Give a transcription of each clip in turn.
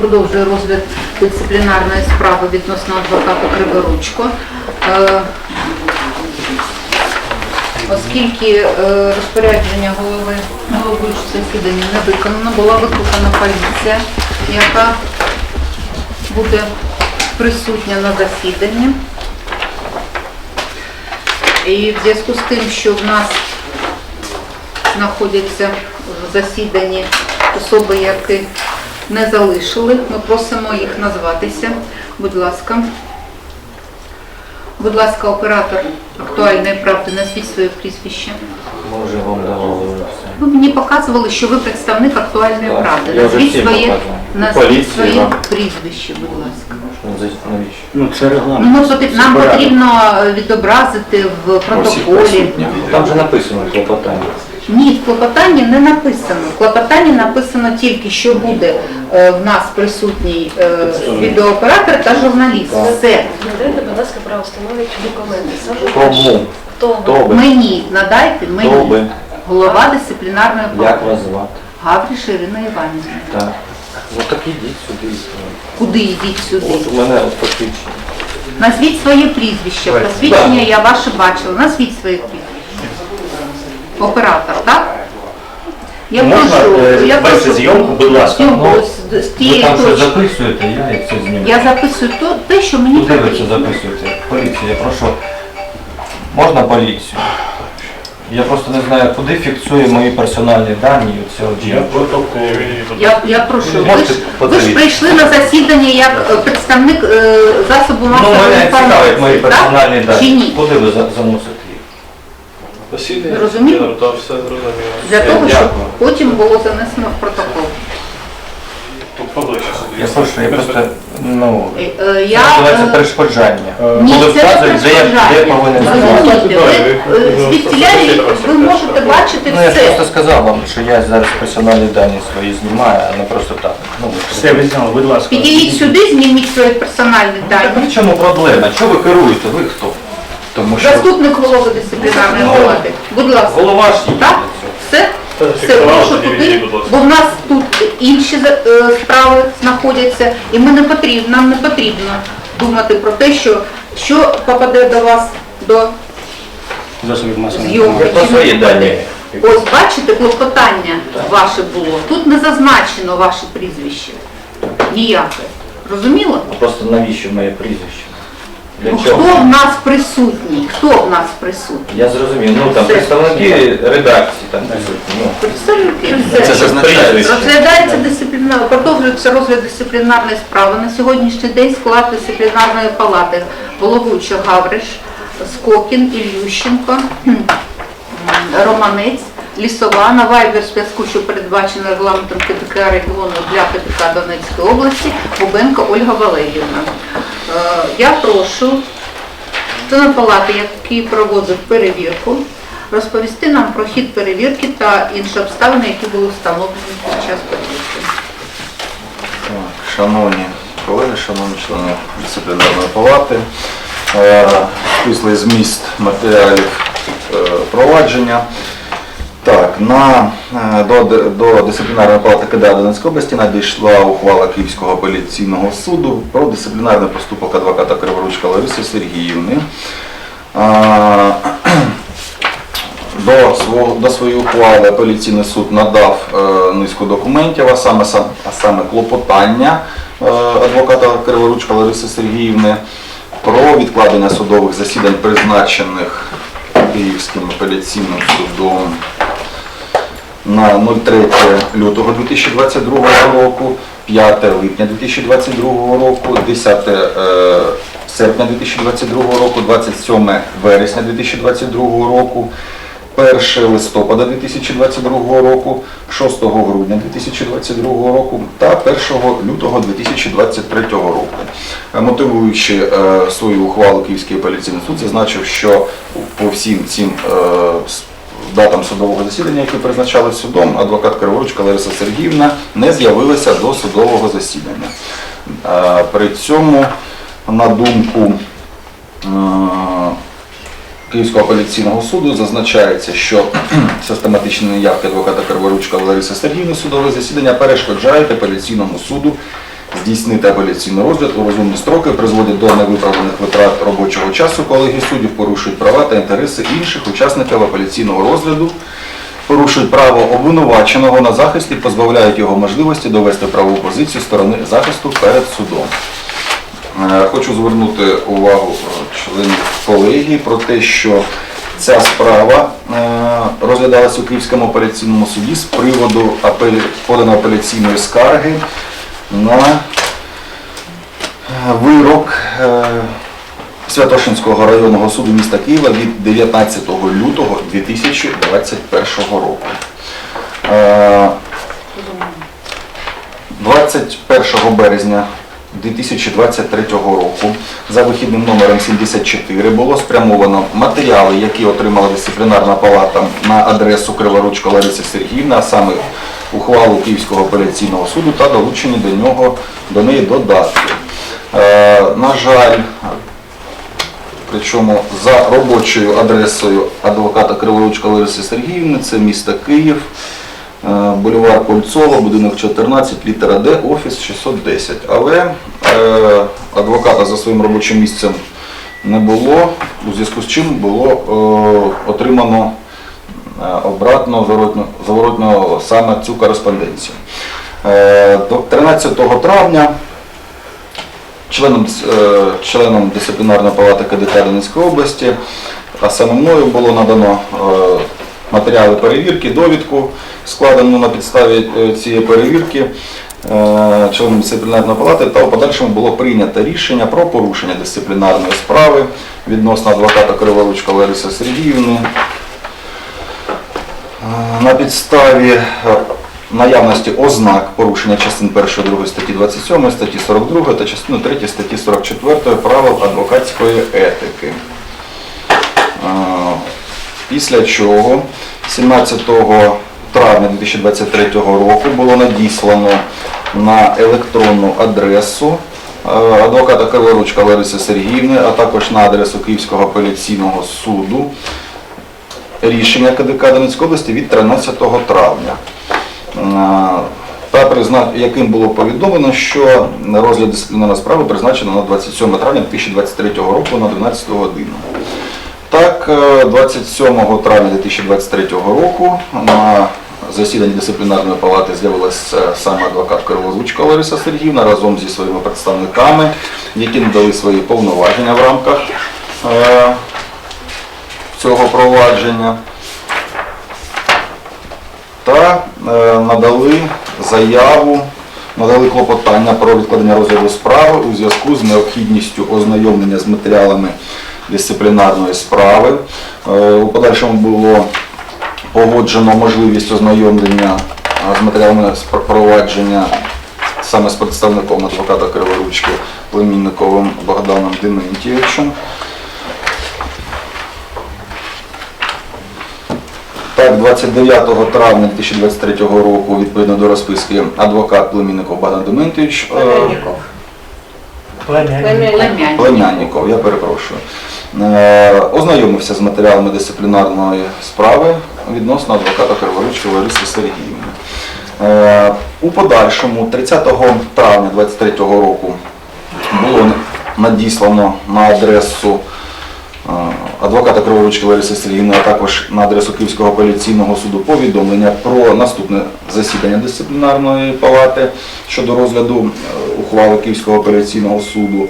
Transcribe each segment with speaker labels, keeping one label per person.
Speaker 1: продовжує розгляд дисциплінарної справи відносно адвоката Криворучко. Е, Оскільки е, розпорядження голови головуючого засідання не виконано, була викликана поліція, яка буде присутня на засіданні. І в зв'язку з тим, що в нас знаходяться в засіданні особи, які не залишили, ми просимо їх назватися. Будь ласка. Будь ласка, оператор актуальної правди, назвіть своє прізвище.
Speaker 2: Ми вже вам давали все.
Speaker 1: Ви мені показували, що ви представник актуальної
Speaker 2: Так,
Speaker 1: правди.
Speaker 2: я вже
Speaker 1: Назвіть
Speaker 2: всім
Speaker 1: своє,
Speaker 2: показував.
Speaker 1: назвіть
Speaker 2: Поліції
Speaker 1: своє
Speaker 2: вам.
Speaker 1: прізвище, будь ласка.
Speaker 2: Ну, за- Навіщо?
Speaker 3: Ну, це
Speaker 1: Ну,
Speaker 3: регламент.
Speaker 1: ми потріб- нам
Speaker 3: порядок.
Speaker 1: потрібно відобразити в протоколі.
Speaker 2: Там же написано клопотання.
Speaker 1: Ні, в клопотанні не написано. В клопотанні написано тільки, що буде е, в нас присутній е, відеооператор та журналіст.
Speaker 2: Так.
Speaker 1: Все.
Speaker 4: Надайте, будь ласка, правостановлюючі документи. Сажу
Speaker 2: Кому?
Speaker 4: Хто?
Speaker 2: Хто ви?
Speaker 1: Мені надайте
Speaker 2: Хто
Speaker 1: мені
Speaker 2: ви?
Speaker 1: голова дисциплінарної
Speaker 2: Як вас звати?
Speaker 1: Гавріш Ірина Іванівна.
Speaker 2: Так. Ну так ідіть сюди.
Speaker 1: Куди йдіть сюди?
Speaker 2: От у мене от посвідчення.
Speaker 1: Назвіть своє прізвище. Посвідчення я ваше бачила. Назвіть своє прізвище. Оператор, так? Я
Speaker 3: Можна,
Speaker 1: прошу,
Speaker 3: е,
Speaker 1: я
Speaker 3: вести зйомку, будь ласка?
Speaker 1: зйомку
Speaker 2: Ну,
Speaker 1: з, з
Speaker 2: Ви
Speaker 1: тієї
Speaker 2: там щось
Speaker 1: точки.
Speaker 2: записуєте, я і це зніму.
Speaker 1: Я записую то, те, що мені
Speaker 2: Куди ви це
Speaker 1: потрібно.
Speaker 2: записуєте? Поліція, я прошу. Можна поліцію? Я просто не знаю, куди фіксує мої персональні дані цього
Speaker 3: Я протокол.
Speaker 1: Я, я прошу,
Speaker 2: Ви можете
Speaker 1: ж, ви ж
Speaker 2: подивитися?
Speaker 1: прийшли на засідання як е, представник е, засобу
Speaker 2: Ну,
Speaker 1: масової
Speaker 2: мене цікавить мої
Speaker 1: інформації,
Speaker 2: персональні
Speaker 1: так? Чи
Speaker 2: дані.
Speaker 1: ні?
Speaker 2: Куди ви за- заносите?
Speaker 5: Засідання?
Speaker 1: Розумієте?
Speaker 5: Ні, то все зрозуміло.
Speaker 1: Для того, щоб
Speaker 2: Дякую.
Speaker 1: потім було занесено в протокол.
Speaker 5: Тут поближче сидіть.
Speaker 2: Я прошу, я просто, ну,
Speaker 1: Е, е, Я,
Speaker 2: називається
Speaker 1: е,
Speaker 2: перешкоджання.
Speaker 1: Ні,
Speaker 2: Коли
Speaker 1: це не
Speaker 2: вказують, де я, де я
Speaker 1: перешкоджання.
Speaker 2: повинен
Speaker 1: Розумієте, ви е, ви можете бачити
Speaker 2: Ну, я ж
Speaker 1: все.
Speaker 2: просто сказав вам, що я зараз персональні дані свої знімаю, а не просто так. Ну,
Speaker 3: Все, ви зняли, будь ласка.
Speaker 1: Підійдіть сюди, зніміть свої персональні
Speaker 2: Так
Speaker 1: дані.
Speaker 2: в чому проблема? Чого ви керуєте? Ви хто? Тому що
Speaker 1: Заступник голови дисциплінарної
Speaker 2: Ну.
Speaker 1: Будь ласка.
Speaker 2: голова ж є.
Speaker 1: Так? Все? Все,
Speaker 5: фіксувала,
Speaker 1: прошу туди,
Speaker 5: будь ласка.
Speaker 1: бо в нас тут інші е, справи знаходяться, і ми не потрібно, нам не потрібно думати про те, що, що попаде до вас до
Speaker 3: Засобів масової
Speaker 1: зйомки.
Speaker 2: Ви про
Speaker 1: чи не
Speaker 2: свої
Speaker 1: попаде.
Speaker 2: дані.
Speaker 1: Ось бачите, клопотання ваше було. Тут не зазначено ваше прізвище. Ніяке. Розуміло?
Speaker 2: Просто навіщо моє прізвище? Для
Speaker 1: Ну,
Speaker 2: чого?
Speaker 1: хто в нас присутній? Хто в нас присутній?
Speaker 2: Я зрозумів. Ну там
Speaker 1: Все.
Speaker 2: представники редакції там присутні. Ну.
Speaker 1: Представники все.
Speaker 2: Зазначається.
Speaker 1: Розглядається дисциплінарна, продовжується розгляд дисциплінарної справи. На сьогоднішній день склад дисциплінарної палати головуюча Гавриш, Скокін, Ілющенко, кхм, Романець, Лісова, на вайбер зв'язку, що передбачено регламентом КТК регіону для КТК Донецької області, Бубенко Ольга Валерівна. Е, Я прошу члена палати, який проводив перевірку, розповісти нам про хід перевірки та інші обставини, які були встановлені під час перевірки.
Speaker 6: Шановні колеги, шановні члени дисциплінарної палати, е, стислий зміст матеріалів е, провадження. Так, на, е, до, до дисциплінарної палати КДА Донецької області надійшла ухвала Київського апеляційного суду про дисциплінарний поступок адвоката Криворучка Лариси Сергіївни. Е, до, свого, до своєї ухвали апеляційний суд надав е, низку документів, а саме, сам- а саме клопотання е, адвоката Криворучка Лариси Сергіївни про відкладення судових засідань, призначених Київським апеляційним судом на 03 лютого 2022 року, 5 липня 2022 року, 10 е, серпня 2022 року, 27 вересня 2022 року, 1 листопада 2022 року, 6 грудня 2022 року та 1 лютого 2023 року. Е, Мотивуючи е, свою ухвалу Київський апеляційний суд, зазначив, що по всім цим датам судового засідання, які призначали судом, адвокат Криворучка Лариса Сергіївна не з'явилася до судового засідання. Е, При цьому, на думку е, Київського апеляційного суду зазначається, що систематичні неявки адвоката Криворучка Лариси Сергіївни судове засідання перешкоджають апеляційному суду здійснити апеляційний розгляд у розумні строки призводять до невиправданих витрат робочого часу колегії суддів, порушують права та інтереси інших учасників апеляційного розгляду, порушують право обвинуваченого на захист і позбавляють його можливості довести правову позицію сторони захисту перед судом. Е, Хочу звернути увагу е, членів колегії про те, що ця справа е, розглядалася у Київському апеляційному суді з приводу апелі... поданої апеляційної скарги на е, вирок е, Святошинського районного суду міста Києва від 19 лютого 2021 року. Е, 21 березня 2023 року за вихідним номером 74 було спрямовано матеріали, які отримала дисциплінарна палата на адресу Криворучко Лариси Сергіївни, а саме ухвалу Київського апеляційного суду та долучені до нього до неї додатки. Е, на жаль, Причому за робочою адресою адвоката Криворучка Лариси Сергіївни, це місто Київ, е, бульвар Кольцова, будинок 14, літера Д, офіс 610. Але е, адвоката за своїм робочим місцем не було, у зв'язку з чим було отримано обратно зворотно, саме цю кореспонденцію. Е, до 13 травня членом, е, членом дисциплінарної палати КДК Донецької області, а саме мною було надано е, матеріали перевірки, довідку, складену на підставі е, цієї перевірки е, членом дисциплінарної палати, та в подальшому було прийнято рішення про порушення дисциплінарної справи відносно адвоката Криворучка Лариси Сергіївни. На підставі е, наявності ознак порушення частин 1 2 статті 27, статті 42 та частини 3 статті 44 правил адвокатської етики. Е, Після чого 17 травня 2023 року було надіслано на електронну адресу е, адвоката Криворучка Лариси Сергіївни, а також на адресу Київського апеляційного суду рішення КДК Донецької області від 13 травня. Е, Та яким було повідомлено, що розгляд дисциплінарної справи призначено на 27 травня 2023 року на 12 годину. Так, е, 27 травня 2023 року на засіданні дисциплінарної палати з'явилася е, саме адвокат Кривозвучка Лариса Сергіївна разом зі своїми представниками, які надали свої повноваження в рамках е, цього провадження та е, надали заяву, надали клопотання про відкладення розгляду справи у зв'язку з необхідністю ознайомлення з матеріалами дисциплінарної справи. Е, У подальшому було погоджено можливість ознайомлення е, з матеріалами провадження саме з представником адвоката Криворучки Племінниковим Богданом Дементьєвичем. Так, 29 травня 2023 року, відповідно до розписки, адвокат Племінников Богдан Дементьєвич, е,
Speaker 1: Племянников. Племянников.
Speaker 6: Племянников, я перепрошую, е, ознайомився з матеріалами дисциплінарної справи відносно адвоката Криворучки Лариси Сергіївни. Е, У подальшому, 30 травня 2023 року, було надіслано на адресу е, адвоката Криворучки Лариси Сергіївни, а також на адресу Київського апеляційного суду повідомлення про наступне засідання дисциплінарної палати щодо розгляду е, ухвали Київського апеляційного суду.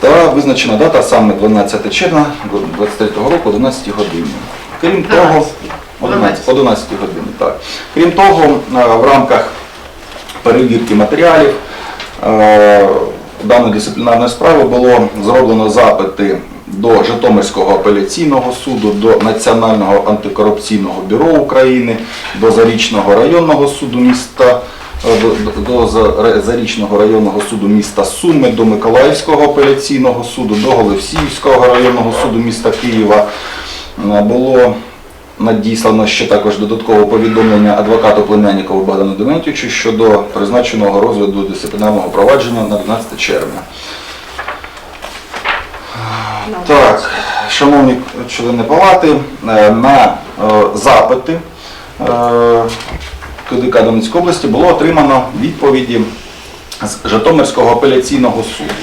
Speaker 6: Та визначена дата саме 12 червня 2023 року, 11 годині. Крім того, 11, 11 годині, так. Крім того, е, в рамках перевірки матеріалів е, даної дисциплінарної справи було зроблено запити до Житомирського апеляційного суду, до Національного антикорупційного бюро України, до Зарічного районного суду міста. е, До, до, до За- Зарічного районного суду міста Суми, до Миколаївського апеляційного суду, до Голосіївського районного суду міста Києва Е, було надіслано ще також додаткове повідомлення адвокату Племянникову Богдану Дементьовичу щодо призначеного розгляду дисциплінарного провадження на 12 червня. Так, шановні члени палати, е, на е, запити е, КДК Донецької області було отримано відповіді з Житомирського апеляційного суду.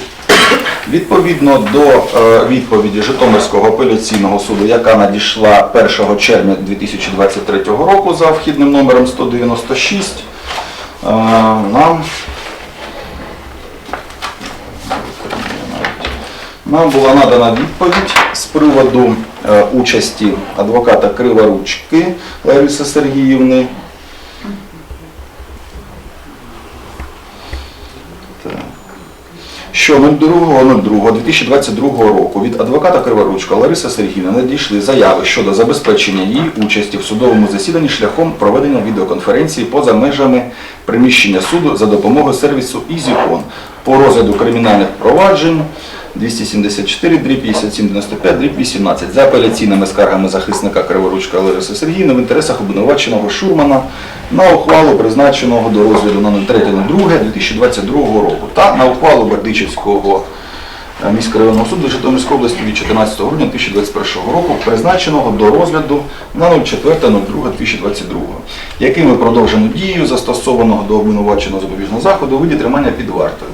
Speaker 6: Відповідно до відповіді Житомирського апеляційного суду, яка надійшла 1 червня 2023 року за вхідним номером 196, е, нам Нам була надана відповідь з приводу е, участі адвоката Криворучки Лариси Сергіївни. Що 02.02.2022 року від адвоката Криворучка Лариси Сергіївни надійшли заяви щодо забезпечення її участі в судовому засіданні шляхом проведення відеоконференції поза межами приміщення суду за допомогою сервісу EasyOn по розгляду кримінальних проваджень 274 дріб 5795 дріб 18 за апеляційними скаргами захисника Криворучка Лариси Сергіївни в інтересах обвинуваченого Шурмана на ухвалу, призначеного до розгляду на 03.02.2022 року та на ухвалу Бердичівського е, міськрайонного суду Житомирської області від 14 грудня 2021 року, призначеного до розгляду на 04.02.2022, якими продовжено дію застосованого до обвинуваченого запобіжного заходу у виді тримання під вартою.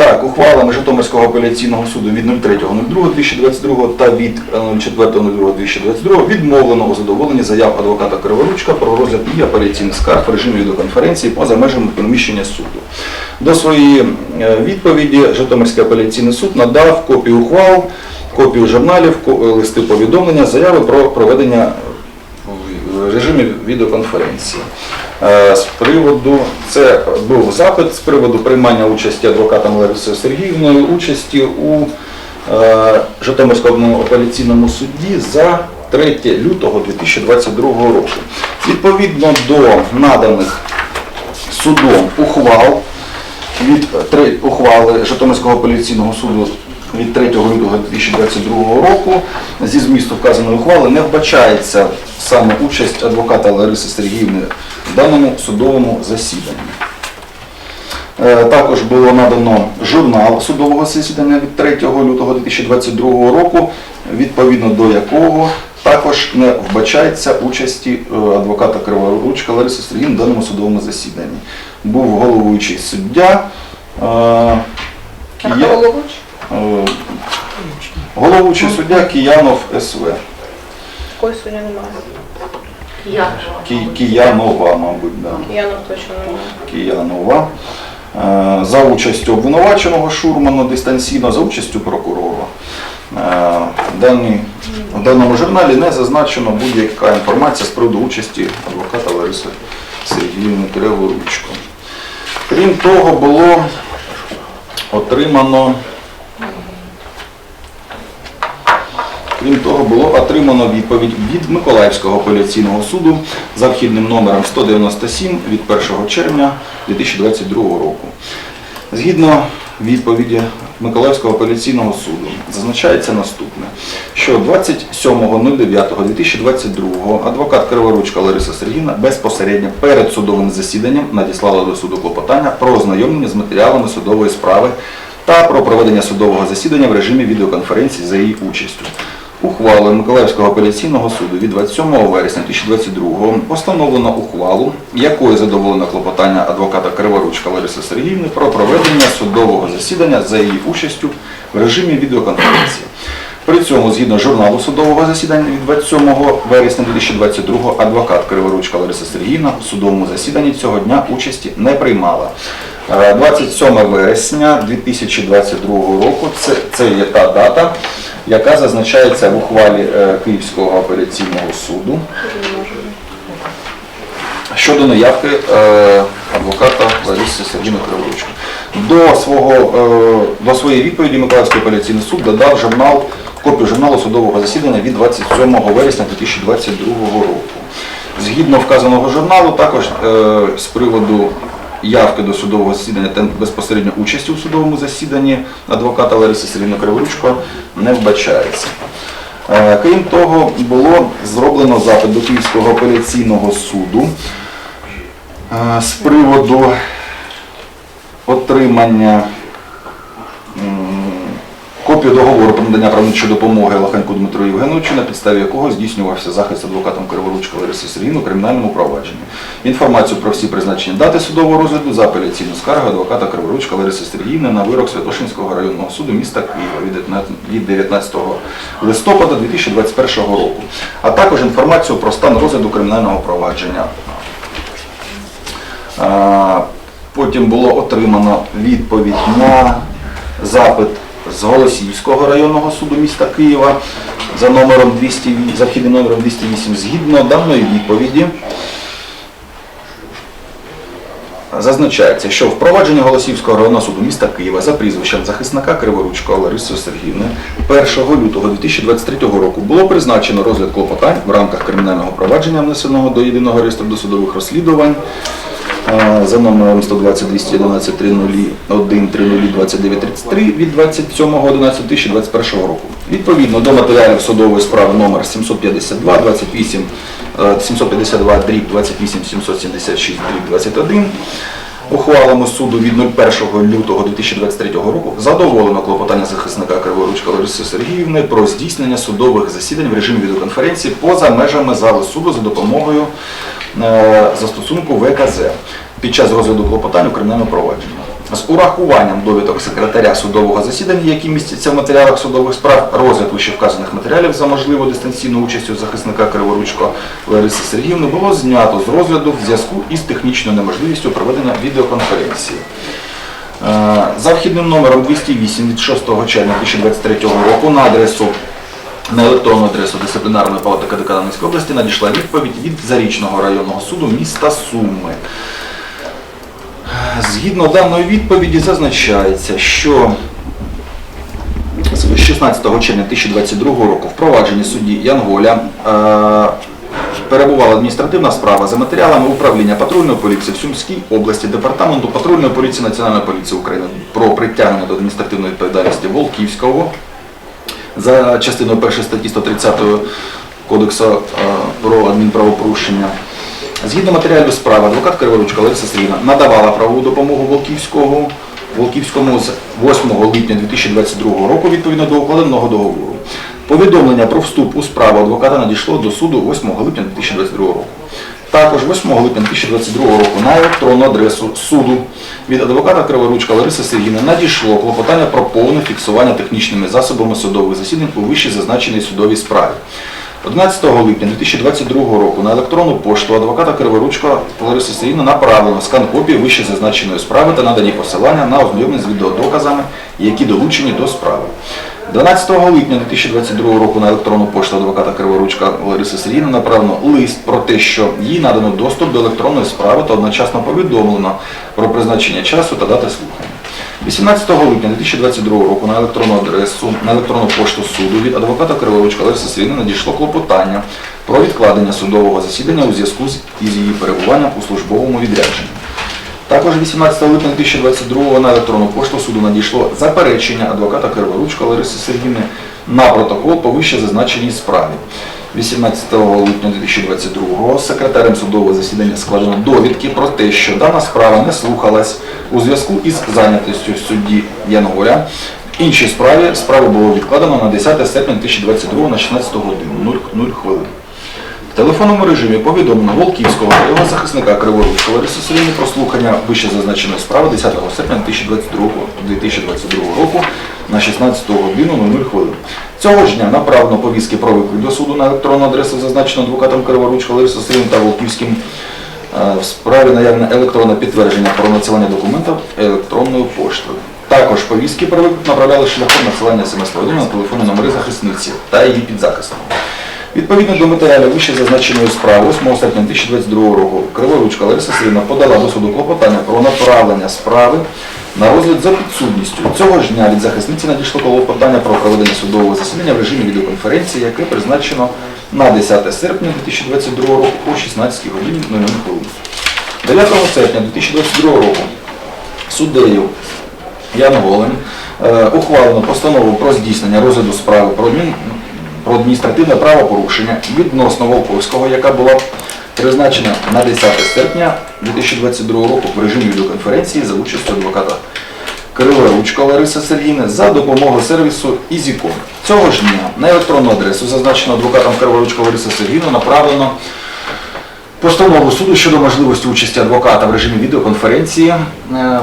Speaker 6: Так, ухвалами Житомирського апеляційного суду від 03.02.2022 та від е, 04.02.2022 відмовлено у задоволенні заяв адвоката Криворучка про розгляд її апеляційних скарг в режимі відеоконференції поза межами приміщення суду. До своєї е, відповіді Житомирський апеляційний суд надав копію ухвал, копію журналів, е, листи повідомлення, заяви про проведення в режимі відеоконференції. Е, З приводу, це був запит з приводу приймання участі адвокатом Ларисою Сергіївною участі у е, Житомирському апеляційному суді за 3 лютого 2022 року. Відповідно до наданих судом ухвал від е, три ухвали Житомирського апеляційного суду від 3 лютого 2022 року зі змісту вказаної ухвали не вбачається саме участь адвоката Лариси Сергіївни в даному судовому засіданні. Е, Також було надано журнал судового засідання від 3 лютого 2022 року, відповідно до якого також не вбачається участі е, адвоката Криворучка Лариси Сергіївни в даному судовому засіданні. Був головуючий суддя. е, е, Головуючий суддя Киянов СВ.
Speaker 4: Такої судді немає.
Speaker 1: Я.
Speaker 6: Ки- Киянова, мабуть, да.
Speaker 4: Киянов точно немає.
Speaker 6: Киянова. Е, За участю обвинуваченого Шурмана дистанційно, за участю прокурора. Е, в В даному журналі не зазначено будь-яка інформація з приводу участі адвоката Лариси Сергіївни Криворучко. Крім того, було отримано Крім того, було отримано відповідь від Миколаївського апеляційного суду за вхідним номером 197 від 1 червня 2022 року. Згідно відповіді Миколаївського апеляційного суду зазначається наступне, що 27.09.2022 адвокат Криворучка Лариса Сергійна безпосередньо перед судовим засіданням надіслала до суду клопотання про ознайомлення з матеріалами судової справи та про проведення судового засідання в режимі відеоконференції за її участю. Ухвалою Миколаївського апеляційного суду від 27 вересня 2022 постановлено ухвалу, якою задоволено клопотання адвоката Криворучка Лариси Сергіївни про проведення судового засідання за її участю в режимі відеоконференції. При цьому, згідно журналу судового засідання від 27 вересня 2022 адвокат Криворучка Лариса Сергіївна в судовому засіданні цього дня участі не приймала. Е, 27 вересня 2022 року це, це є та дата, яка зазначається в ухвалі е, Київського апеляційного суду щодо наявки е, адвоката Лариси Сергійни Криворучки. До, свого, е, до своєї відповіді Миколаївський апеляційний суд додав журнал, копію журналу судового засідання від 27 вересня 2022 року. Згідно вказаного журналу, також е, з приводу явки до судового засідання та безпосередньо участі у судовому засіданні адвоката Лариси Сергійни Криворучко не вбачається. Крім того, було зроблено запит до Київського апеляційного суду з приводу отримання копію договору про надання правничої допомоги Лоханьку Дмитру Євгеновичу, на підставі якого здійснювався захист адвокатом Криворучка Лариси Сергіївни у кримінальному провадженні. Інформацію про всі призначені дати судового розгляду за апеляційну скаргу адвоката Криворучка Лариси Сергіївни на вирок Святошинського районного суду міста Києва від 19 листопада 2021 року, а також інформацію про стан розгляду кримінального провадження. Потім було отримано відповідь на запит з Голосіївського районного суду міста Києва за номером 200, за номером 208. Згідно даної відповіді зазначається, що в провадженні Голосіївського районного суду міста Києва за прізвищем захисника Криворучкого Лариси Сергіївни 1 лютого 2023 року було призначено розгляд клопотань в рамках кримінального провадження, внесеного до єдиного реєстру досудових розслідувань за номером 120 211 301 30 33 від 27.11.2021 року. Відповідно до матеріалів судової справи номер 752 28 е, 752 дріб 28 776 дріб 21 Ухвалами суду від 01 лютого 2023 року задоволено клопотання захисника Криворучка Лариси Сергіївни про здійснення судових засідань в режимі відеоконференції поза межами зали суду за допомогою застосунку ВКЗ під час розгляду клопотань у кримінальному провадженні. З урахуванням довідок секретаря судового засідання, які містяться в матеріалах судових справ, розгляд вищевказаних матеріалів за можливу дистанційну участю захисника Криворучко Лариси Сергіївни було знято з розгляду в зв'язку із технічною неможливістю проведення відеоконференції. Е, За вхідним номером 208 від 6 червня 2023 року на адресу на електронну адресу дисциплінарної палати КДК області надійшла відповідь від Зарічного районного суду міста Суми. Згідно даної відповіді зазначається, що з 16 червня 2022 року в провадженні судді Янголя е, перебувала адміністративна справа за матеріалами управління патрульної поліції в Сумській області, департаменту патрульної поліції Національної поліції України про притягнення до адміністративної відповідальності Волківського за частиною 1 статті 130 Кодексу е, про адмінправопорушення. Згідно матеріалів справи, адвокат Криворучка Лариса Сергійовна надавала правову допомогу Волківського, Волківському з 8 липня 2022 року відповідно до укладеного договору. Повідомлення про вступ у справу адвоката надійшло до суду 8 липня 2022 року. Також 8 липня 2022 року на електронну адресу суду від адвоката Криворучка Лариси Сергійовни надійшло клопотання про повне фіксування технічними засобами судових засідань у вище зазначеній судовій справі. 11 липня 2022 року на електронну пошту адвоката Криворучка Лариси Сергійовни направлено скан копії вище зазначеної справи та надані посилання на ознайомлення з відеодоказами, які долучені до справи. 12 липня 2022 року на електронну пошту адвоката Криворучка Лариси Сергійовни направлено лист про те, що їй надано доступ до електронної справи та одночасно повідомлено про призначення часу та дати слухання. 18 липня 2022 року на електронну адресу, на електронну пошту суду від адвоката Криворучка Лариси Сергійовни надійшло клопотання про відкладення судового засідання у зв'язку з її перебуванням у службовому відрядженні. Також 18 липня 2022 на електронну пошту суду надійшло заперечення адвоката Криворучка Лариси Сергійовни на протокол по вище зазначеній справі. 18 липня 2022 секретарем судового засідання складено довідки про те, що дана справа не слухалась у зв'язку із зайнятістю судді Янголя. В іншій справі справу було відкладено на 10 серпня 2022 на 16 годину 00 хвилин. Телефонному режимі повідомлено Волківського та його захисника Криворучка Лариси Сергійовни про слухання вище зазначеної справи 10 серпня 2022, 2022 року на 16 годину 00 хвилин. Цього ж дня направлено повістки про виклик до суду на електронну адресу, зазначену адвокатом Криворучка Ларисою Сергійовною та Волківським е, в справі наявне електронне підтвердження про надсилання документів електронною поштою. Також повістки про виклик направляли шляхом надсилання смс-повідомлення на телефонні номери захисниці та її підзахисного. Відповідно до матеріалів вище зазначеної справи 8 серпня 2022 року Криворучка Лариса Сергійовна подала до суду клопотання про направлення справи на розгляд за підсудністю. Цього ж дня від захисниці надійшло клопотання про проведення судового засідання в режимі відеоконференції, яке призначено на 10 серпня 2022 року о 16 годині 00 хвилин. 9 серпня 2022 року суддею Янголем е, ухвалено постанову про здійснення розгляду справи про, адмін- про адміністративне правопорушення відносно Волковського, яка була призначена на 10 серпня 2022 року в режимі відеоконференції за участю адвоката Криворучка Лариса Сергійна за допомогою сервісу EasyCom. Цього ж дня на електронну адресу, зазначену адвокатом Криворучка Лариса Сергійна, направлено постанову суду щодо можливості участі адвоката в режимі відеоконференції е,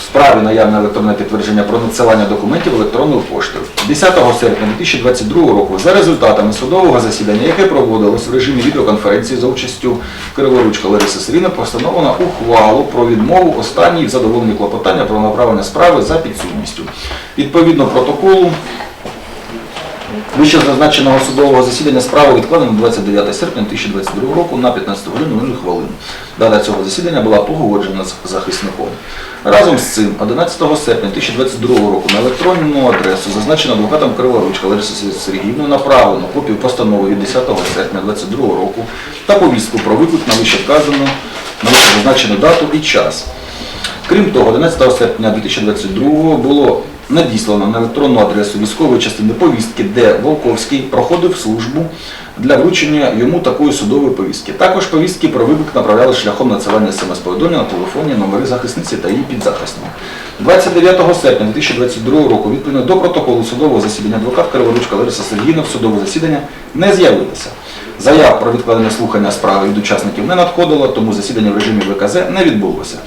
Speaker 6: в справі наявне електронне підтвердження про надсилання документів електронною поштою. 10 серпня 2022 року за результатами судового засідання, яке проводилось в режимі відеоконференції за участю Криворучка Лариси Сиріна, постановлено ухвалу про відмову останній в задоволенні клопотання про направлення справи за підсудністю. Відповідно протоколу Вище зазначеного судового засідання справи відкладено 29 серпня 2022 року на 15 годину 0 хвилин. Дата цього засідання була погоджена з захисником. Разом з цим, 11 серпня 2022 року на електронну адресу, зазначено адвокатом Криворучка Лариса Сергіївною, направлено копію постанови від 10 серпня 2022 року та повістку про виклик на вище вказану на вище зазначену дату і час. Крім того, 11 серпня 2022 було надіслано на електронну адресу військової частини повістки, де Волковський проходив службу для вручення йому такої судової повістки. Також повістки про виклик направляли шляхом надсилання смс-повідомлення на телефонні номери захисниці та її підзахисного. 29 серпня 2022 року, відповідно до протоколу судового засідання, адвокат Криворучка Лариса Сергійна в судове засідання не з'явилася. Заяв про відкладення слухання справи від учасників не надходило, тому засідання в режимі ВКЗ не відбулося.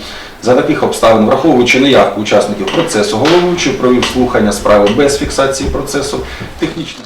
Speaker 6: За таких обставин, враховуючи неявку учасників процесу, головуючий провів слухання справи без фіксації процесу, технічно.